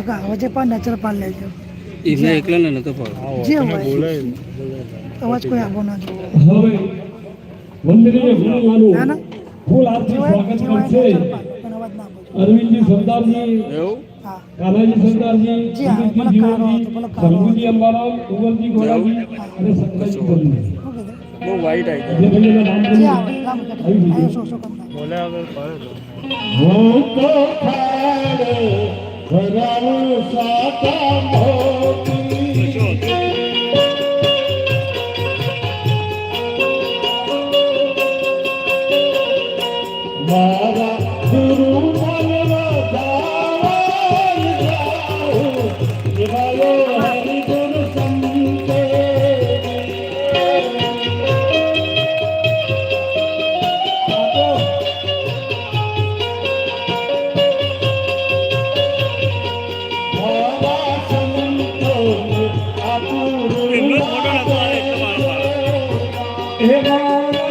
કાકા વચ્ચે પણ નેચરલ પાન લેજો એને એકલાને નતો ફાવ જે હોય. અવાજ કોઈ આવો ના હવે વંદનીય ના ના. ફૂલ આરતી સ્વાગત કરશે અવાજ અરવિંદજી સરદારજી એવું? સરદારજી ગોળાજી અને ગોળાજી. બહુ વાઈટ આવી બોલ્યા. કરતા બોલે આગળ પડે મારા ગુરુ હરિગુરુ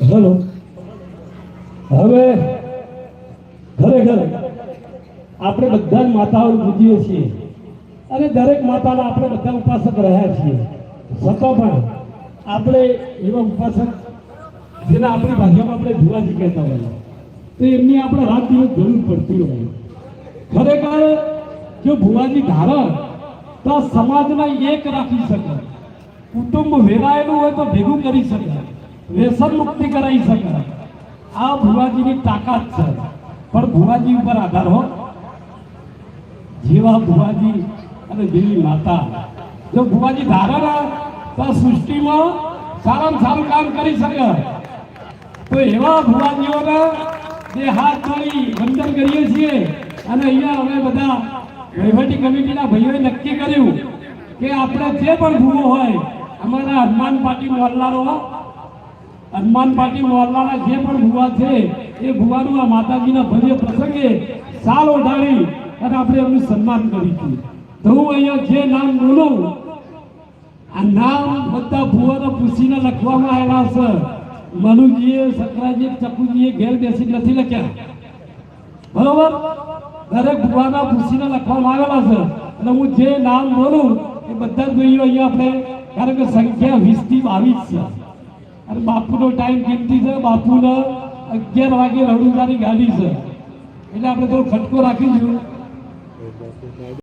હલો. હવે ખરેખર આપણે બધા માતાઓ પૂજીએ છીએ. અને દરેક માતાના આપણે બધા ઉપાસક રહ્યા છીએ. છતાં પણ આપણે એવા ઉપાસક જેને આપણી ભાષામાં આપણે ભુવાજી કહેતા હોઈએ. તો એમની આપણે રાત દિવસ જરૂર પડતી હોય. ખરેખર જો ભુવાજી ધારણ, તો સમાજમાં એક રાખી શકે. કુટુંબ વેરાયેલું હોય તો ભેગું કરી શકે. વ્યસન મુક્તિ કરાવી શકે આ ભુવાજીની તાકાત છે. પણ ભુવાજી ઉપર આધાર હો. જેવા ભુવાજી અને જેવી માતા. જો ભુવાજી ધારા તો સૃષ્ટિમાં સારામાં સારું કામ કરી શકે, તો એવા ભુવાજીઓને જે હાથ જોડી વંદન કરીએ છીએ. અને અહીંયા અમે બધા વહીવટી કમિટીના ભાઈઓએ નક્કી કર્યું કે આપણે જે પણ ભૂવો હોય, અમારા હનુમાન પાટી મોહલ્લાનો હનુમાન પાટી મોહલ્લાના જે પણ ભુવા છે, એ ભુવાનું આ માતાજીના ભવ્ય પ્રસંગે સાલ ઓઢાડી અને આપણે એમનું સન્માન કરીશું. તો હું અહીંયા જે નામ બોલું, આ નામ બધા ભુવાનો પૂછીને લખવામાં આવેલા છે. મનુજીએ સકરાજીએ ચકુજીએ ઘેર બેસી નથી લખ્યા. બરોબર? દરેક ભુવાના પૂછીને લખવામાં આવેલા છે. અને હું જે નામ બોલું, એ બધા જ ભાઈઓ અહીંયા આપણે, કારણ કે સંખ્યા વીસથી બાવીસ છે. અને બાપુનો ટાઈમ કિંમતી છે, બાપુને અગિયાર વાગે રડુદાની ગાડી છે. એટલે આપણે થોડો ખટકો રાખીશું.